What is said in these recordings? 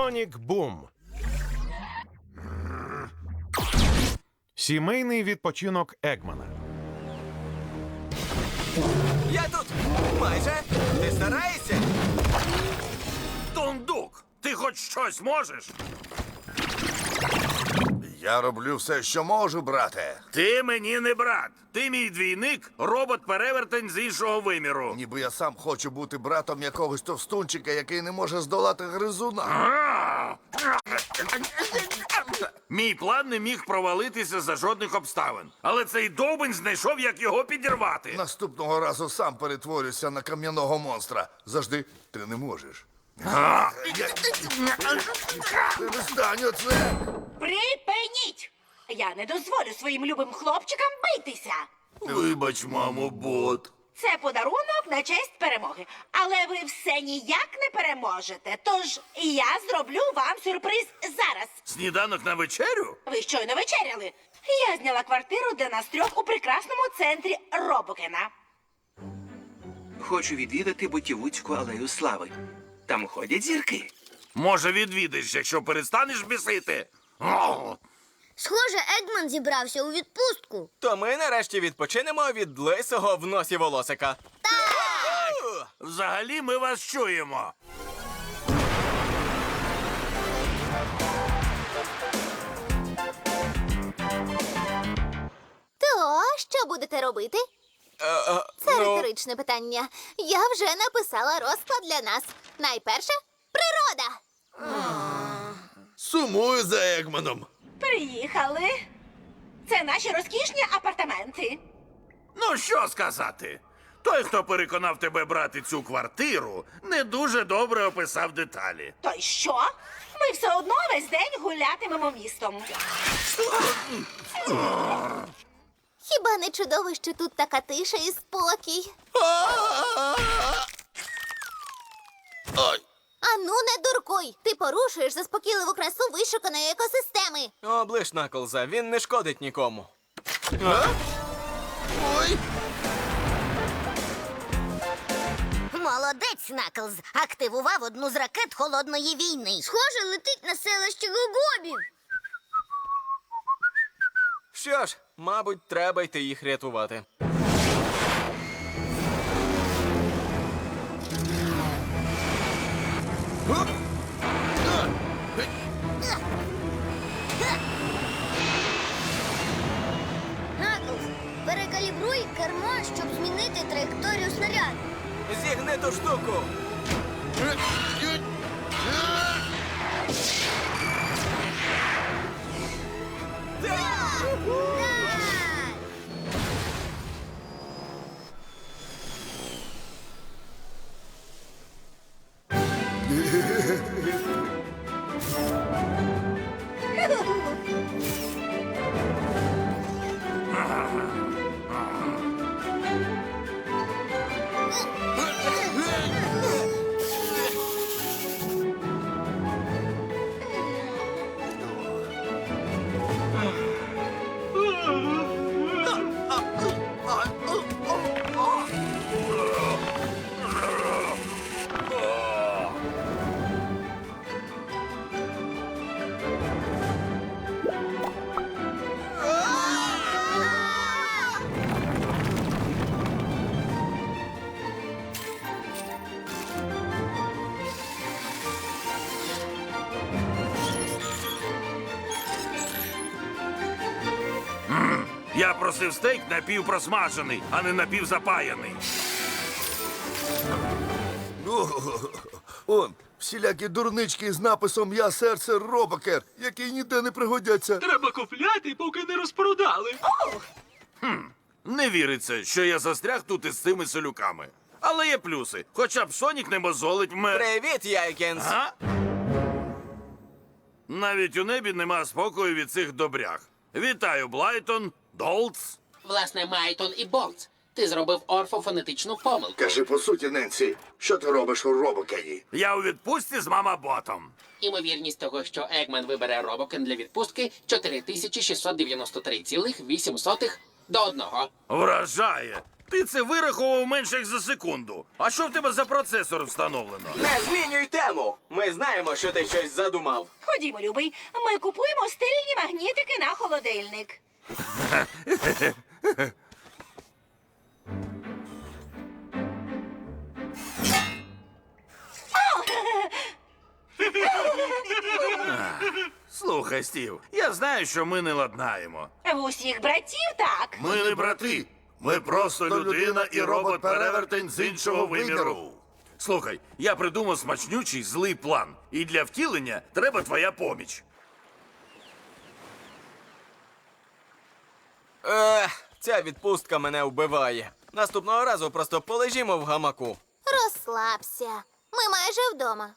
Сонік Бум. Сімейний відпочинок Егмана. Я тут! Майже! Ти стараєшся? Тундук, ти хоч щось можеш? Я роблю все, що можу, брате. Ти мені не брат. Ти мій двійник, робот-перевертень з іншого виміру. Ніби я сам хочу бути братом якогось товстунчика, який не може здолати гризуна. Мій план не міг провалитися за жодних обставин. Але цей довбень знайшов, як його підірвати. Наступного разу сам перетворюся на кам'яного монстра. Завжди ти не можеш. А? Перестань оце! Припиніть! Я не дозволю своїм любим хлопчикам битися. Вибач, мамо, бот. Це подарунок на честь перемоги. Але ви все ніяк не переможете. Тож я зроблю вам сюрприз зараз. Сніданок на вечерю? Ви щойно вечеряли. Я зняла квартиру для нас трьох у прекрасному центрі Робокена. Хочу відвідати Бутівуцьку алею слави. Там ходять зірки. Може, відвідиш, якщо перестанеш бісити? О, Схоже, Егман зібрався у відпустку. То ми нарешті відпочинемо від лисого в носі волосика. взагалі ми вас чуємо. То що будете робити? Е, е, Це ну, риторичне питання. Я вже написала розклад для нас. Найперше природа. Сумую за Егманом. Приїхали. Це наші розкішні апартаменти. Ну, що сказати? Той, хто переконав тебе брати цю квартиру, не дуже добре описав деталі. То й що? Ми все одно весь день гулятимемо містом. Хіба не чудово, що тут така тиша і спокій? Ану, не дуркуй! Ти порушуєш заспокійливу красу вишуканої екосистеми. облиш Наклза, він не шкодить нікому. ой. Молодець, Наклз. Активував одну з ракет холодної війни. Схоже, летить на селище Гогобів. Що ж, мабуть, треба йти їх рятувати. Наклз, перекалібруй кермо, щоб змінити траєкторію снаряду. Зігни ту штуку! Я просив стейк напівпросмажений, а не напівзапаяний. Ну, Он, всілякі дурнички з написом Я серце Робокер, які ніде не пригодяться. Треба купляти, поки не розпродали. Не віриться, що я застряг тут із цими селюками. Але є плюси. Хоча б Сонік не мозолить ме. Привіт, Яйкінс! А? Навіть у небі нема спокою від цих добрях. Вітаю, Блайтон, Долц. Власне, Майтон і Болтс. Ти зробив орфофонетичну помилку. Кажи по суті, Ненсі, що ти робиш у Робокені? Я у відпустці з мамаботом. Імовірність того, що Егман вибере Робокен для відпустки 4693,8 до одного. Вражає. Ти це вирахував менше як за секунду. А що в тебе за процесор встановлено? Не змінюй тему! Ми знаємо, що ти щось задумав. Ходімо, любий, ми купуємо стильні магнітики на холодильник. Слухай, Стів, я знаю, що ми не ладнаємо. В усіх братів так. Ми не брати. Ми просто людина і робот-перевертень з іншого виміру. Слухай, я придумав смачнючий злий план. І для втілення треба твоя поміч. Ех, ця відпустка мене вбиває. Наступного разу просто полежімо в гамаку. Розслабся. Ми майже вдома.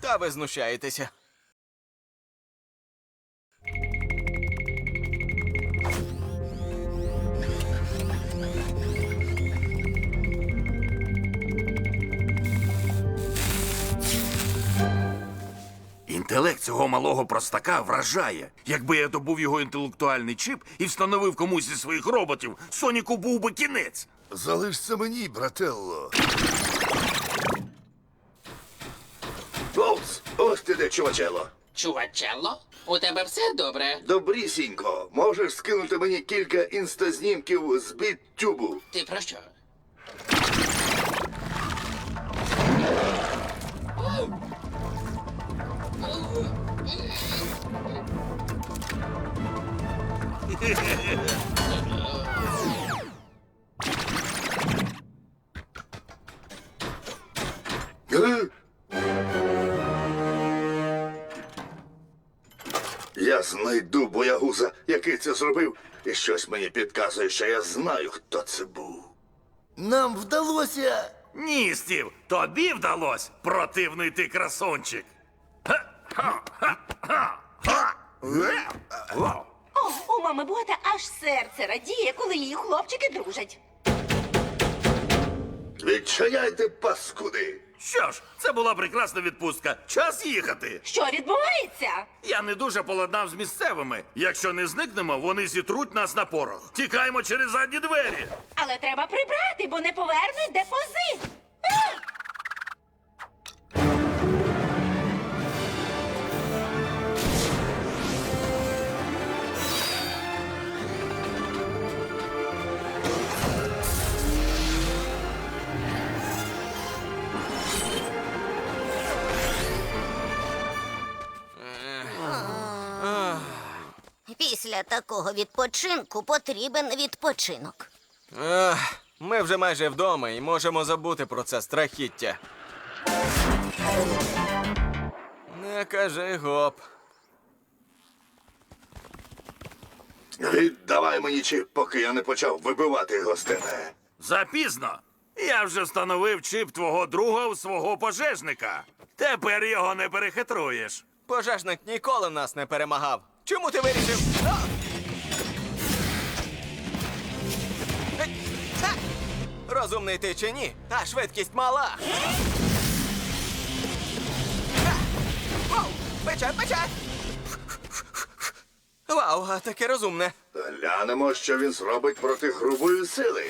Та ви знущаєтеся. Інтелект цього малого простака вражає. Якби я добув його інтелектуальний чіп і встановив комусь зі своїх роботів, Соніку був би кінець. Залиш це мені, брателло. Болтс, ось ти де, чувачело. Чувачелло, у тебе все добре? Добрісінько, можеш скинути мені кілька інстазнімків з біттюбу. Ти про що? Я знайду боягуза, який це зробив, і щось мені підказує, що я знаю, хто це був. Нам вдалося. Ні, Стів, тобі вдалось, противний ти красончик. О, у серце радіє, коли її хлопчики дружать. Відчиняйте паскуди. Що ж, це була прекрасна відпустка. Час їхати. Що відбувається? Я не дуже поладнав з місцевими. Якщо не зникнемо, вони зітруть нас на порох. Тікаємо через задні двері. Але треба прибрати, бо не повернуть депозит. Після такого відпочинку потрібен відпочинок. Ех, ми вже майже вдома і можемо забути про це страхіття. Не кажи гоп. Віддавай мені чіп, поки я не почав вибивати тебе. Запізно. Я вже встановив чіп твого друга у свого пожежника. Тепер його не перехитруєш. Пожежник ніколи нас не перемагав. Чому ти вирішив? Ха! Розумний ти чи ні? А швидкість мала. Ха! Вау! Пече, пече! Вау, а таке розумне. Глянемо, що він зробить проти грубої сили.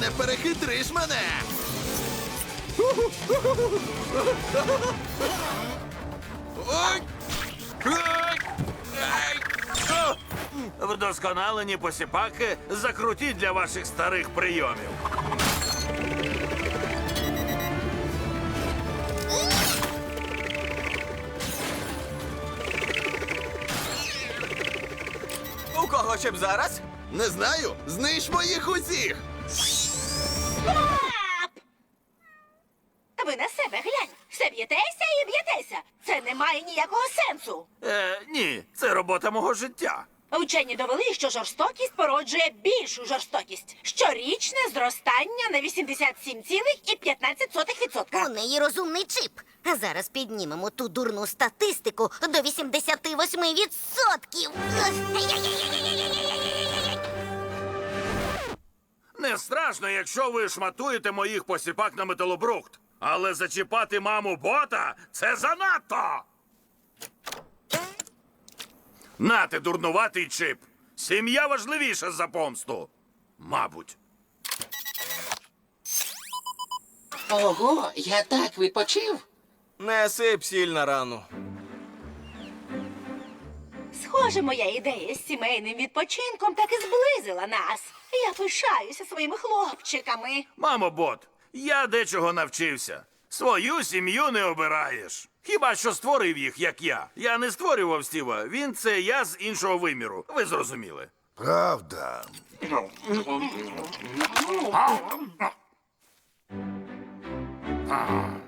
Не перехитриш мене. Вдосконалені посіпаки закрутіть для ваших старих прийомів. У кого чим зараз? Не знаю. Знищ моїх усіх. Це мого життя. Вчені довели, що жорстокість породжує більшу жорстокість. Щорічне зростання на 87,15%. У неї розумний чип. А зараз піднімемо ту дурну статистику до 88%. Не страшно, якщо ви шматуєте моїх посіпак на металобрухт. Але зачіпати маму бота це занадто. Нате, дурнуватий чип. Сім'я важливіша за помсту. Мабуть. Ого, я так відпочив. Не сип сіль на рану. Схоже, моя ідея з сімейним відпочинком так і зблизила нас. Я пишаюся своїми хлопчиками. Мамо бот, я дечого навчився. Свою сім'ю не обираєш. Хіба що створив їх, як я. Я не створював Стіва, він це я з іншого виміру. Ви зрозуміли. Правда. А.